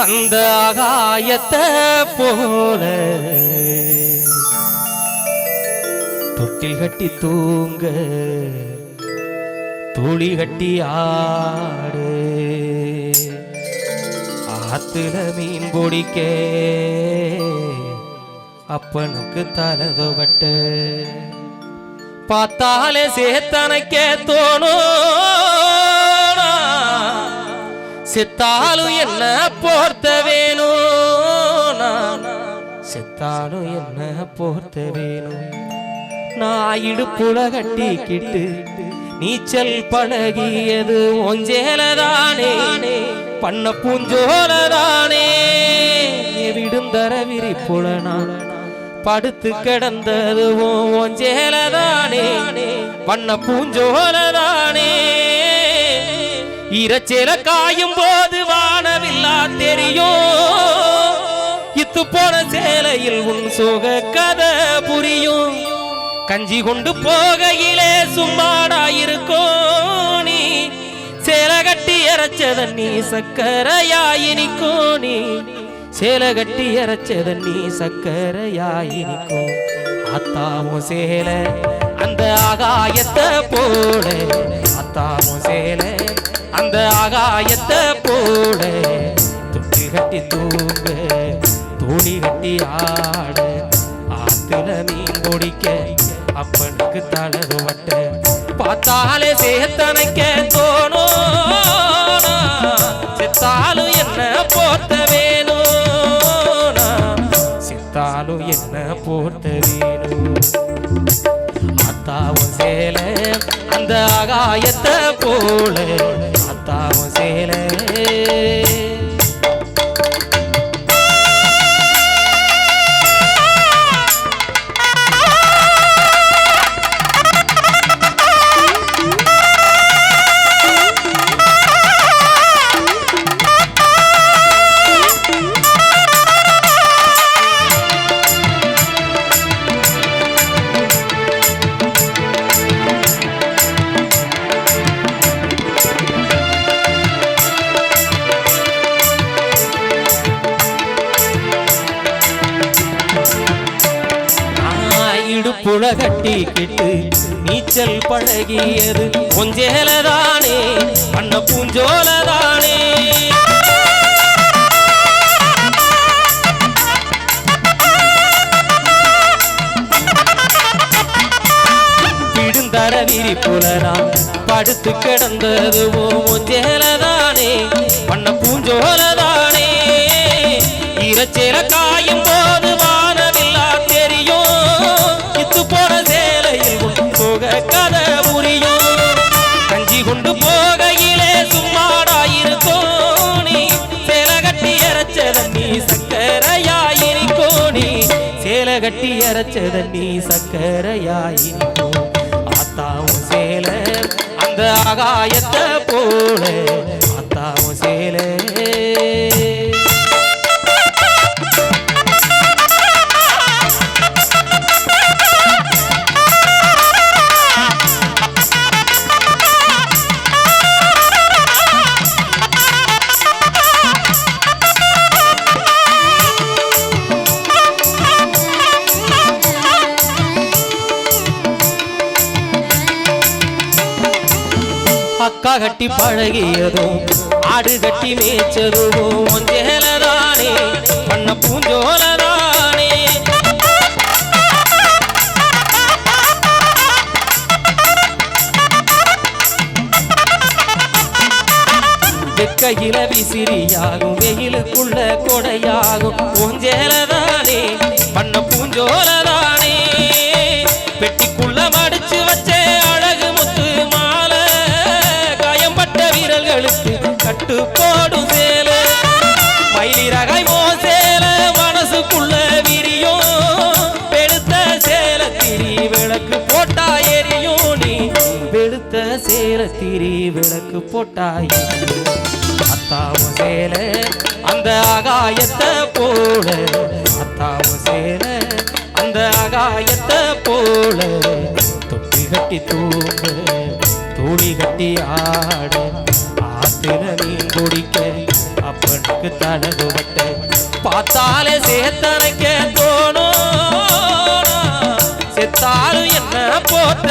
அந்த ஆகாயத்தை போல. தொட்டில் கட்டி தூங்க தூளி கட்டி ஆடு. ஆத்துல மீன் பிடிக்க அப்பனுக்கு தலதுவட்டு பார்த்தாலே சேத்தனைக்கே தோணும். செத்தாலும் என்ன போர்த்த வேணும்? நான் செத்தாலும் என்ன போர்த்த வேணும்? நான் இடுப்புல கட்டிக்கிட்டு நீச்சல் பழகியது ஒஞ்சேலதானே பண்ண பூஞ்சோலதானே. விடுந்தர விரிப்புல நான் படுத்து கிடந்தது ஒஞ்சேலதானே பண்ண பூஞ்சோலதான். இரச்சேல காயும் போது வானவில்லா தெரியும் இத்து போன சேலையில் உன் சோக கதை புரியும் கஞ்சி கொண்டு போகையிலே சும்மாடா நீ? சேலை கட்டி இறைச்சத நீ சக்கரையாயினிக்கும் நீ? சேலை கட்டி இறைச்சத நீ சக்கரையாயினிக்கும் அத்தாவும் சேலை அந்த ஆகாயத்தை போல. அத்தாவும் சேலை ஆகாயத்தை போட துட்டி கட்டி தூங்க தூணி கட்டி ஆட ஆத்துல மீன் குடிக்க அப்பனுக்கு தளரு வட்ட பார்த்தாலே சேத்தனைக்க தோணும் செத்தாலும் என்ன போர்த்த வேணும் செத்தாலும் என்ன போர்த்த வேணும் அத்தாவும் சேல அந்த ஆகாயத்தை போல தாவும் சேல. இடுப்புல கட்டிக்கிட்டு நீச்சல் பழகியது. கொஞ்சேலதானே பண்ண பூஞ்சோலதானே. விரி விரிப்புலதான் படுத்து கிடந்தது ஓஞ்சேலதானே பண்ண பூஞ்சோலதானே. இரச்சேல காயும் கஞ்சி கொண்டு போகையிலே சும்மாடாயிருக்கோணி சேல கட்டி இறைச்சத நீ சக்கரையாயிருக்கோணி. சேல கட்டி இறைச்சத நீ சக்கரையாயிருக்கோ ஆத்தாவும் சேல அந்த ஆகாயத்தை போல. ஆத்தாவும் சேலே அக்கா கட்டி பழகியதும் ஆடு கட்டி மேய்ச்சதும் ஒஞ்சேலதானே பண்ண பூஞ்சோலதானே. வெக்கையில விசிறியாகும் வெயிலுக்குள்ள கொடையாகும் பூஞ்சேலதானே பண்ண பூஞ்சோலதானே. பெட்டிக்குள்ள மடிச்சு சேல தீரி விளக்கு போட்டாய். எரியும் அத்தாவும் சேல அந்த ஆகாயத்தை போல. அத்தாவும் சேல அந்த ஆகாயத்தை போல. தொட்டி கட்டி தூங்க தூளி கட்டி ஆட. ஆத்துல மீன் குடிக்க அப்பனுக்கு தனது தழகுபட்ட பார்த்தாலே சேத்தனைக்க தோணும். செத்தாலும் என்ன போத்த